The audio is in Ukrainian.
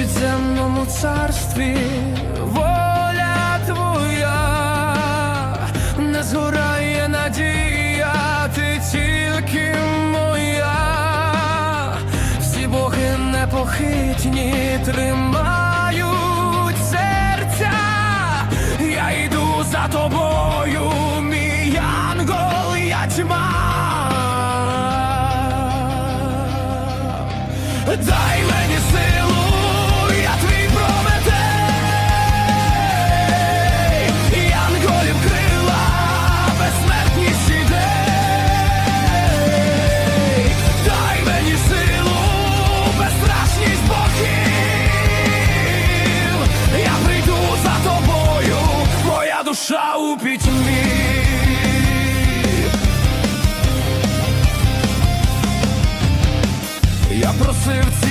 підземному царстві. Воля твоя не згорає надія, ти тільки моя, всі боги непохитні тримають серця, я йду за тобою, мій янгол, я тьма. Дай мені сил душа у пітьмі. Я просив цілу